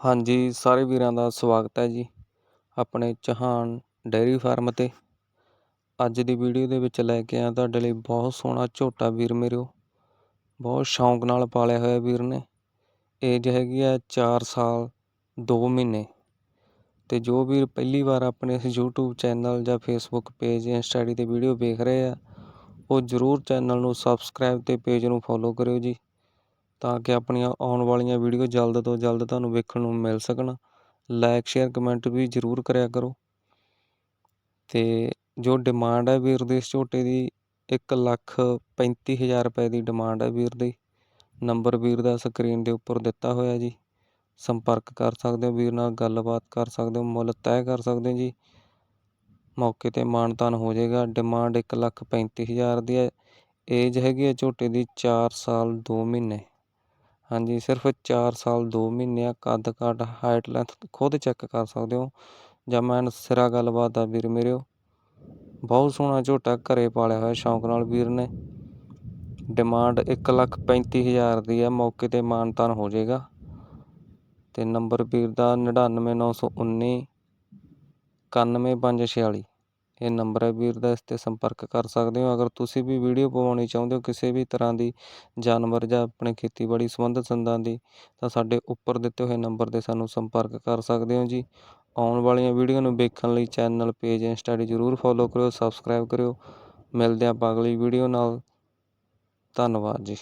ਹਾਂਜੀ, ਸਾਰੇ ਵੀਰਾਂ ਦਾ ਸਵਾਗਤ ਹੈ ਜੀ ਆਪਣੇ ਚਹਾਨ ਡੇਅਰੀ ਫਾਰਮ 'ਤੇ। ਅੱਜ ਦੀ ਵੀਡੀਓ ਦੇ ਵਿੱਚ ਲੈ ਕੇ ਆਇਆ ਤੁਹਾਡੇ ਲਈ ਬਹੁਤ ਸੋਹਣਾ ਝੋਟਾ ਵੀਰ ਮੇਰਿਓ ਬਹੁਤ ਸ਼ੌਂਕ ਨਾਲ ਪਾਲਿਆ ਹੋਇਆ ਵੀਰ ਨੇ। ਏਜ ਹੈਗੀ ਆ 4 ਸਾਲ 2 ਮਹੀਨੇ। ਤੇ ਜੋ ਵੀਰ ਪਹਿਲੀ ਵਾਰ ਆਪਣੇ ਇਸ YouTube ਚੈਨਲ ਜਾਂ Facebook ਪੇਜ ਇੰਸਟਾ ਆਈਡੀ ਤੇ ਵੀਡੀਓ ਵੇਖ ਰਹੇ ਆ, ਉਹ ਜਰੂਰ ਚੈਨਲ ਨੂੰ ਸਬਸਕ੍ਰਾਈਬ ਤੇ ਪੇਜ ਨੂੰ ਫੋਲੋ ਕਰਿਓ ਜੀ। ਤਾਂ ਕਿ ਆਪਣੀਆਂ ਆਉਣ ਵਾਲੀਆਂ ਵੀਡੀਓ ਜਲਦ ਤੋਂ ਜਲਦ ਤੁਹਾਨੂੰ ਵੇਖਣ ਨੂੰ ਮਿਲ ਸਕਣ। ਲਾਈਕ ਸ਼ੇਅਰ ਕਮੈਂਟ ਵੀ ਜ਼ਰੂਰ ਕਰਿਆ ਕਰੋ। ਤੇ ਜੋ ਡਿਮਾਂਡ ਹੈ ਵੀਰ ਦੀ, ਇਸ ਝੋਟੇ ਦੀ 1 ਲੱਖ 35000 ਰੁਪਏ ਦੀ ਡਿਮਾਂਡ ਹੈ ਵੀਰ ਦੀ। ਨੰਬਰ ਵੀਰ ਦਾ ਸਕਰੀਨ ਦੇ ਉੱਪਰ ਦਿੱਤਾ ਹੋਇਆ ਜੀ। ਸੰਪਰਕ ਕਰ ਸਕਦੇ ਹੋ ਵੀਰ ਨਾਲ, ਗੱਲਬਾਤ ਕਰ ਸਕਦੇ ਹੋ, ਮੁੱਲ ਤੈਅ ਕਰ ਸਕਦੇ ਹੋ ਜੀ। ਮੌਕੇ ਤੇ ਮਾਨਤਾਨ ਹੋ ਜਾਏਗਾ। ਡਿਮਾਂਡ 1 ਲੱਖ 35000 ਦੀ ਹੈ। ਏਜ ਹੈਗੀ ਹੈ ਝੋਟੇ ਦੀ 4 ਸਾਲ 2 ਮਹੀਨੇ। ਹਾਂਜੀ, ਸਿਰਫ ਚਾਰ ਸਾਲ, ਦੋ ਮਹੀਨੇ ਆ ਕੱਦ ਕਾਠ ਹਾਈਟ ਲੈਂਥ ਖੁਦ ਚੈੱਕ ਕਰ ਸਕਦੇ ਹੋ। ਜਾਂ ਮੈਂ ਸਿਰਾ ਗੱਲਬਾਤ ਦਾ ਵੀਰ ਮੇਰਿਓ ਬਹੁਤ ਸੋਹਣਾ ਝੋਟਾ ਘਰੇ ਪਾਲਿਆ ਹੋਇਆ ਸ਼ੌਂਕ ਨਾਲ ਵੀਰ ਨੇ। ਡਿਮਾਂਡ 1 ਲੱਖ 35000 ਦੀ ਹੈ ਮੌਕੇ ਤੇ ਮਾਨਤਾਨ ਹੋ ਜਾਏਗਾ। ਤੇ ਨੰਬਰ ਵੀਰ ਦਾ 99919 91546 ਇਹ ਨੰਬਰ ਹੈ ਵੀਰ ਦਾ, ਇਸ ਤੇ ਸੰਪਰਕ ਕਰ ਸਕਦੇ ਹੋ। ਅਗਰ ਤੁਸੀਂ ਵੀ ਵੀਡੀਓ ਪਵਾਉਣੀ ਚਾਹੁੰਦੇ ਹੋ ਕਿਸੇ ਵੀ ਤਰ੍ਹਾਂ ਦੀ ਜਾਨਵਰ ਜਾਂ ਆਪਣੇ ਖੇਤੀਬਾੜੀ ਸੰਬੰਧਿਤ ਸੰਦਾਂ ਦੀ, ਤਾਂ ਸਾਡੇ ਉੱਪਰ ਦਿੱਤੇ ਹੋਏ ਨੰਬਰ ਤੇ ਸਾਨੂੰ ਸੰਪਰਕ ਕਰ ਸਕਦੇ ਹੋ ਜੀ। ਆਉਣ ਵਾਲੀਆਂ ਵੀਡੀਓ ਨੂੰ ਵੇਖਣ ਲਈ ਚੈਨਲ, ਪੇਜ ਇੰਸਟਾ ਆਈਡੀ ਜ਼ਰੂਰ ਫੋਲੋ ਕਰਿਓ, ਸਬਸਕ੍ਰਾਈਬ ਕਰਿਓ। ਮਿਲਦੇ ਆਪਾਂ ਅਗਲੀ ਵੀਡੀਓ ਨਾਲ। ਧੰਨਵਾਦ ਜੀ।